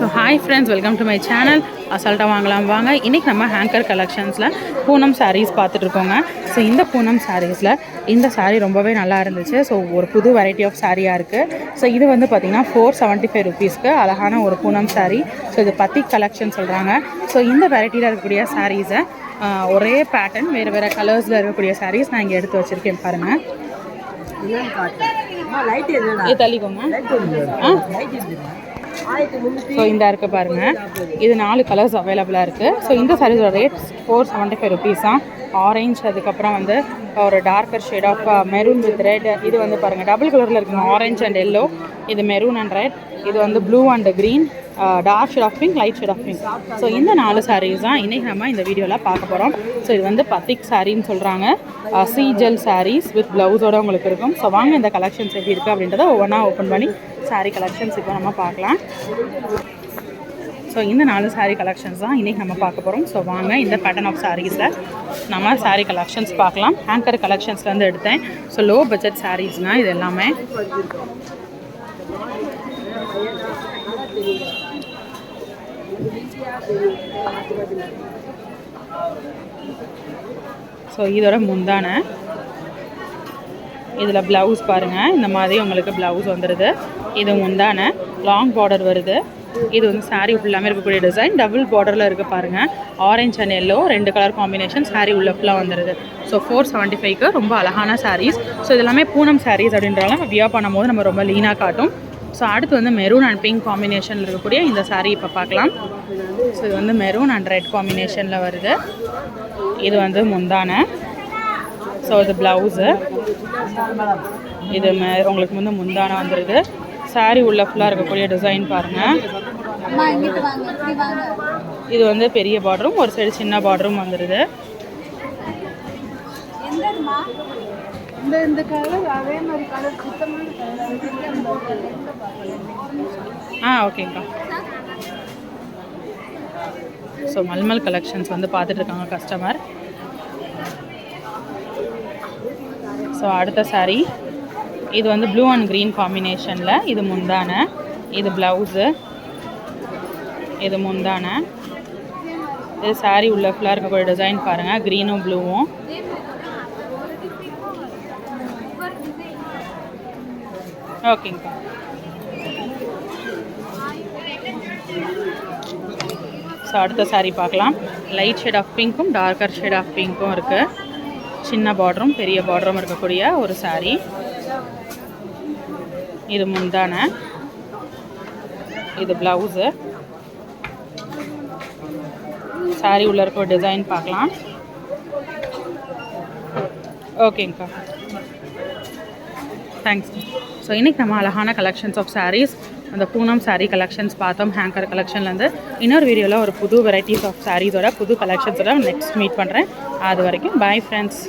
So hi friends welcome to my channel அசால்ட்டாக வாங்கலாம் வாங்க. இன்றைக்கி நம்ம ஹேங்கர் கலெக்ஷன்ஸில் பூனம் சாரீஸ் பார்த்துட்ருக்கோங்க. ஸோ இந்த பூனம் சாரீஸில் இந்த saree ரொம்பவே நல்லா இருந்துச்சு. ஸோ ஒரு புது வெரைட்டி ஆஃப் சாரியாக இருக்குது ஸோ இது வந்து பார்த்திங்கன்னா ஃபோர் செவன்ட்டி ஃபைவ் ருபீஸ்க்கு அழகான ஒரு பூனம் saree. ஸோ இது பத்தி கலெக்ஷன் சொல்கிறாங்க ஸோ இந்த வெரைட்டியில் இருக்கக்கூடிய சாரீஸை ஒரே பேட்டர்ன் வேறு வேறு கலர்ஸில் இருக்கக்கூடிய சாரீஸ் நான் இங்கே எடுத்து வச்சுருக்கேன் பாருங்கள் தள்ளிக்கோங்க ஸோ இந்த இருக்குது பாருங்கள் இது நாலு கலர்ஸ் அவைலபிளாக இருக்குது ஸோ இந்த சாரீஸோட rate four seventy five rupees தான் ஆரஞ்ச் அதுக்கப்புறம் வந்து ஒரு darker shade of maroon with red இது வந்து பாருங்கள் டபுள் கலரில் இருக்குங்க. ஆரஞ்ச் அண்ட் எல்லோ இது மெரூன் அண்ட் ரெட் இது வந்து blue and green dark shade of pink light shade of pink so இந்த நாலு சாரீஸ் தான் இன்றைக்கி நம்ம இந்த வீடியோவில் பார்க்க போகிறோம் ஸோ இது வந்து பத்திக் சாரின்னு சொல்கிறாங்க சீஜல் சாரீஸ் வித் ப்ளவுஸோட உங்களுக்கு இருக்கும். ஸோ வாங்க இந்த கலெக்ஷன்ஸ் எப்படி இருக்குது அப்படின்றத ஒவ்வொன்றா ஓப்பன் பண்ணி சாரீ கலெக்ஷன்ஸ் இப்போ நம்ம பார்க்கலாம். ஸோ இந்த நாலு சாரீ கலெக்ஷன்ஸ் தான் இன்றைக்கி நம்ம பார்க்க போகிறோம் ஸோ வாங்க இந்த பேட்டர்ன் ஆஃப் சாரீஸில் நம்ம சாரீ கலெக்ஷன்ஸ் பார்க்கலாம். ஹேங்கர் கலெக்ஷன்ஸ்லேருந்து எடுத்தேன். ஸோ லோ பட்ஜெட் சாரீஸ்னால் இது எல்லாமே. ஸோ இதோட முந்தான. இதில் ப்ளவுஸ் பாருங்கள் இந்த மாதிரி உங்களுக்கு ப்ளவுஸ் வந்துடுது இது முந்தான. லாங் பார்டர் வருது. இது வந்து சாரீ ஃபுல்லாமே இருக்கக்கூடிய டிசைன் டபுள் பார்டரில் இருக்குது பாருங்கள் ஆரஞ்ச் அண்ட் எல்லோ ரெண்டு கலர் காம்பினேஷன் சாரீ உள்ள ஃபுல்லாக வந்துடுது ஸோ ஃபோர் செவன்ட்டி ஃபைவ்க்கு ரொம்ப அழகான சாரீஸ் ஸோ இதெல்லாமே பூனம் சாரீஸ் அப்படின்றால நம்ம வியா பண்ணும்போது நம்ம ரொம்ப லீனாக காட்டும். ஸோ அடுத்து வந்து மெரூன் அண்ட் பிங்க் காம்பினேஷனில் இருக்கக்கூடிய இந்த சாரீ இப்போ பார்க்கலாம். ஸோ இது வந்து மெரூன் அண்ட் ரெட் காம்பினேஷனில் வருது. இது வந்து முந்தான. ஸோ இது ப்ளவுஸு இது மே உங்களுக்கு வந்து முந்தான வந்துடுது saree உள்ள ஃபுல்லாக இருக்கக்கூடிய டிசைன் பாருங்கள் இது வந்து பெரிய பார்டரும் ஒரு சைடு சின்ன பார்டரும் வந்துடுது எந்ததுமா இந்த இந்த கலர் அதே மாதிரி கலர் சுத்தமான கலர் ஆ ஓகேங்க்கா ஸோ மல்மல் கலெக்ஷன்ஸ் வந்து பார்த்துட்டு இருக்காங்க கஸ்டமர் ஸோ அடுத்த சாரீ இது வந்து ப்ளூ அண்ட் க்ரீன் காம்பினேஷனில் இது முந்தான. இது ப்ளவுஸு இது முந்தான. இது சாரீ உள்ள ஃபுல்லாக இருக்கக்கூடிய டிசைன் பாருங்கள் க்ரீனும் ப்ளூவும் ஓகேங்கக்கா ஸோ அடுத்த சாரீ பார்க்கலாம். லைட் ஷேட் ஆஃப் பிங்க்கும் டார்க்கர் ஷேட் ஆஃப் பிங்க்கும் இருக்குது சின்ன பார்டரும் பெரிய பார்டரும் இருக்கக்கூடிய ஒரு சாரீ இது முந்தான. இது ப்ளவுஸு சாரீ உள்ள இருக்க டிசைன் பார்க்கலாம். ஓகேங்க்கா தேங்க்ஸ் ஸோ இன்றைக்கி நம்ம அழகான கலெக்ஷன்ஸ் ஆஃப் சாரீஸ் அந்த பூனம் சாரீ கலெக்ஷன்ஸ் பார்த்தோம் ஹேங்கர் கலெக்ஷன்லேருந்து இன்னொரு வீடியோவில் ஒரு புது வெரைட்டிஸ் ஆஃப் சாரீஸோட புது கலெக்ஷன்ஸோட நெக்ஸ்ட் மீட் பண்ணுறேன் அது வரைக்கும் பாய் ஃப்ரெண்ட்ஸ்